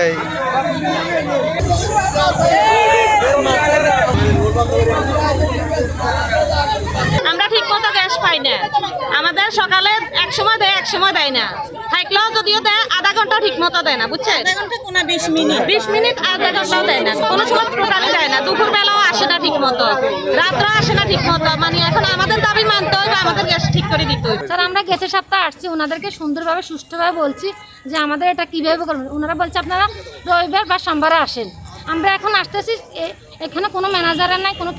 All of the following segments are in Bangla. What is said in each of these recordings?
এই। আমরা ঠিক মতো গ্যাস পাই না। আমাদের সকালে এক সময় দেয় এক সময় দেয় না। থাকলেও যদিও দেয় আধা ঘণ্টা ঠিক মতো দেয় না বুঝছেন? বিশ মিনিট। বিশ মিনিট আধা ঘন্টাও দেয় না। কোনো সময় টোটালি দেয় না। দুপুর বেলাও আসে না ঠিক মতো রাত্রেও আসে না ঠিক মতো মানে এখন আমাদের দাবি মানতে হবে আমাদের গ্যাস ঠিক করে দিতে হবে। স্যার আমরা গেছে সপ্তাহে আসছি ওনাদেরকে সুন্দরভাবে সুষ্ঠুভাবে বলছি যে আমাদের এটা কীভাবে করবেন। ওনারা বলছে আপনারা রবিবার বা সোমবারে আসেন। আমরা এখন আসতেছি এ- এখানে কোনো ম্যানেজারের নাই কোনো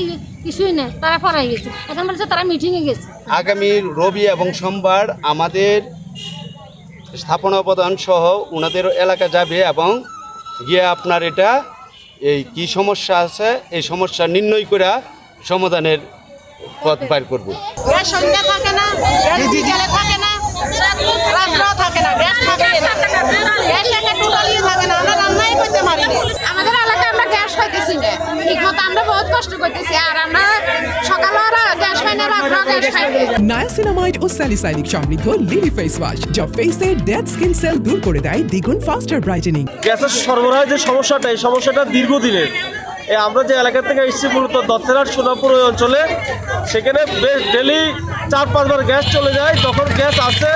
কিছুই নেই। তারা ফরাই গেছে। এখন বলছে তারা মিটিংয়ে গেছে। আগামী রবি এবং সোমবার আমাদের স্থাপনা প্রদান সহ ওনাদের এলাকা যাবে এবং গিয়ে আপনার এটা এই কি সমস্যা আছে? এই সমস্যা নির্ণয় করে সমাধানের পথ বাইর করব। সন্ধ্যা থাকে না থাকে না থাকে না গ্যাস থাকে না গ্যাস একটা টোটালি থাকে না আমরা রান্নাই করতে পারি আমাদের এলাকায় আমরা গ্যাস পাইতেছি না। ঠিক মতো আমরা বহুত কষ্ট করতেছি আর আমরা নায়াসিনামাইড ও স্যালিসাইনিক সমৃদ্ধ লিলি ফেস ওয়াশ যা ফেসের ডেড স্কিন সেল দূর করে দেয় দ্বিগুণ ফাস্টার ব্রাইটেনিং গ্যাসের সরবরাহের যে সমস্যাটা, এই সমস্যাটা দীর্ঘদিনের। আমরা যে এলাকা থেকে এসেছি মূলত দত্তেরহাট, সোনাপুর ওই অঞ্চলে, সেখানে বেশ ডেলি চার পাঁচবার গ্যাস চলে যায়। তখন গ্যাস আসে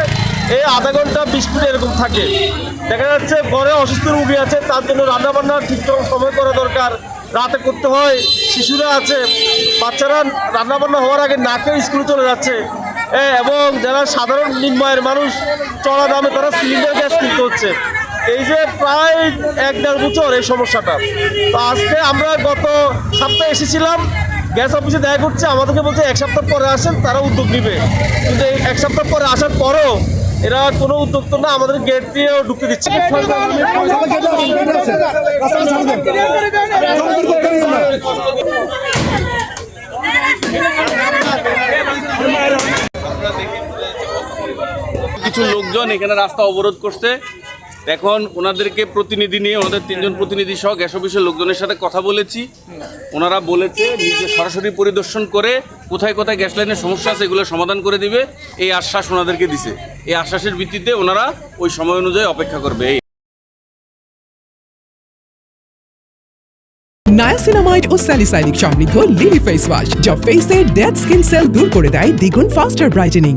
এই আধা ঘণ্টা, বিশ মিনিট এরকম থাকে। দেখা যাচ্ছে ঘরে অসুস্থ রুগী আছে, তার জন্য রান্নাবান্না ঠিকঠাক সময় করা দরকার। রাতে করতে হয় শিশুরা আছে বাচ্চারা রান্নাবান্না হওয়ার আগে না খেয়ে স্কুলে চলে যাচ্ছে এবং যারা সাধারণ নিম্নয়ের মানুষ চড়া দামে তারা সিলিন্ডার গ্যাস কিনতে হচ্ছে এই যে প্রায় এক দেড় বছর এই সমস্যাটা তো আজকে আমরা গত সপ্তাহে এসেছিলাম গ্যাস অফিসে দেখা করছে আমাদেরকে বলছে এক সপ্তাহ পরে আসেন তারা উদ্যোগ নিবে কিন্তু এক সপ্তাহ পরে আসার পরেও এরা কোনো উদ্যোগ তো না আমাদের গেট দিয়েও ঢুকতে দিচ্ছে কিছু লোকজন এখানে রাস্তা অবরোধ করছে। এখন ওনাদেরকে প্রতিনিধি নিয়ে, ওনাদের তিনজন প্রতিনিধি সহ গ্যাস অফিসের লোকজনের সাথে কথা বলেছি। ওনারা বলেছে, নিজে সরাসরি পরিদর্শন করে কোথায় কোথায় গ্যাস লাইনের সমস্যা আছে এগুলো সমাধান করে দিবে। এই আশ্বাস ওনাদেরকে দিছে। এই আশ্বাসের ভিত্তিতে ওনারা ওই সময় অনুযায়ী অপেক্ষা করবে। নায়াসিনামাইড ও স্যালিসাইনিক সমৃদ্ধ লিলি ফেস ওয়াশ যা ফেসের ডেড স্কিন সেল দূর করে দেয় দ্বিগুণ ফাস্টার ব্রাইটেনিং